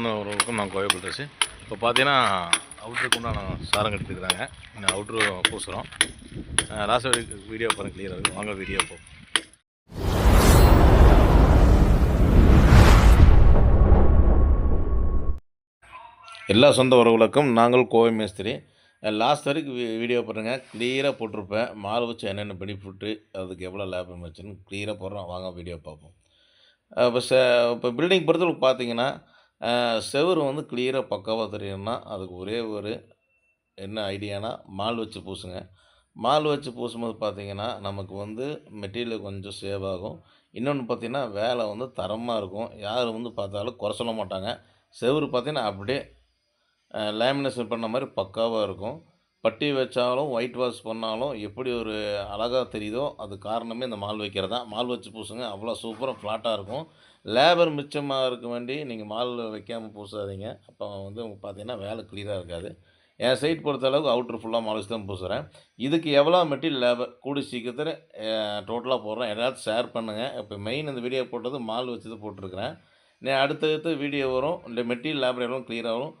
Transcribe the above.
உறவுக்கும் நான் கோயம்புத்தூர் ட்ரெஸ்ஸு இப்போ பார்த்தீங்கன்னா அவுட்ருக்கு உண்டான சாரம் எடுத்துக்கிறாங்க இந்த அவுட்ரு பூசுகிறோம் லாஸ்ட் வீடியோ பாருங்கள் கிளியராக இருக்கும் வாங்க வீடியோ போ எல்லா சொந்த உறவுகளுக்கும் நாங்கள் கோவை மேஸ்திரி. லாஸ்ட் வரைக்கும் வீ வீடியோ பாருங்கள் கிளியராக போட்டிருப்பேன். மாலை வச்சு என்னென்ன பெனிஃபிட்டு அதுக்கு எவ்வளோ லேபம் வச்சுன்னு கிளியராக போடுறோம். வாங்க வீடியோ பார்ப்போம். இப்போ ச இப்போ பில்டிங் பொறுத்தவரைக்கும் பார்த்தீங்கன்னா செவுரு வந்து கிளியராக பக்காவாக தெரியணும்னா அதுக்கு ஒரே ஒரு என்ன ஐடியானா மால் வச்சு பூசுங்க. மால் வச்சு பூசும்போது பார்த்தீங்கன்னா நமக்கு வந்து மெட்டீரியல் கொஞ்சம் சேவ் ஆகும். இன்னொன்று பார்த்திங்கன்னா வேலை வந்து தரமாக இருக்கும். யார் வந்து பார்த்தாலும் குறை சொல்ல மாட்டாங்க. செவுரு பார்த்திங்கன்னா அப்படியே லேமினேஷன் பண்ண மாதிரி பக்காவாக இருக்கும். பட்டி வச்சாலும் ஒயிட் வாஷ் பண்ணாலும் எப்படி ஒரு அழகாக தெரியுதோ அது காரணமே இந்த மால் வைக்கிறது. தான் மால் வச்சு பூசுங்க அவ்வளோ சூப்பராக ஃப்ளாட்டாக இருக்கும். லேபர் மிச்சமாக இருக்க வேண்டி நீங்கள் மால் வைக்காமல் பூசாதீங்க. அப்போ வந்து உங்களுக்கு பார்த்தீங்கன்னா வேலை கிளியராக இருக்காது. என் சைட் பொறுத்த அளவுக்கு அவுட்ரு ஃபுல்லாக மால் வச்சு தான் பூசுகிறேன் இதுக்கு எவ்வளோ மெட்டீரியல் லேபர் கூடி சீக்கிரத்தில் டோட்டலாக போடுறேன். எல்லாத்தையும் ஷேர் பண்ணுங்கள் இப்போ மெயின் இந்த வீடியோ போட்டது மால் வச்சு தான் போட்டிருக்கிறேன். நான் அடுத்தடுத்து வீடியோ வரும். இந்த மெட்டீரியல் லேபர் எவ்வளோ கிளியராக வரும்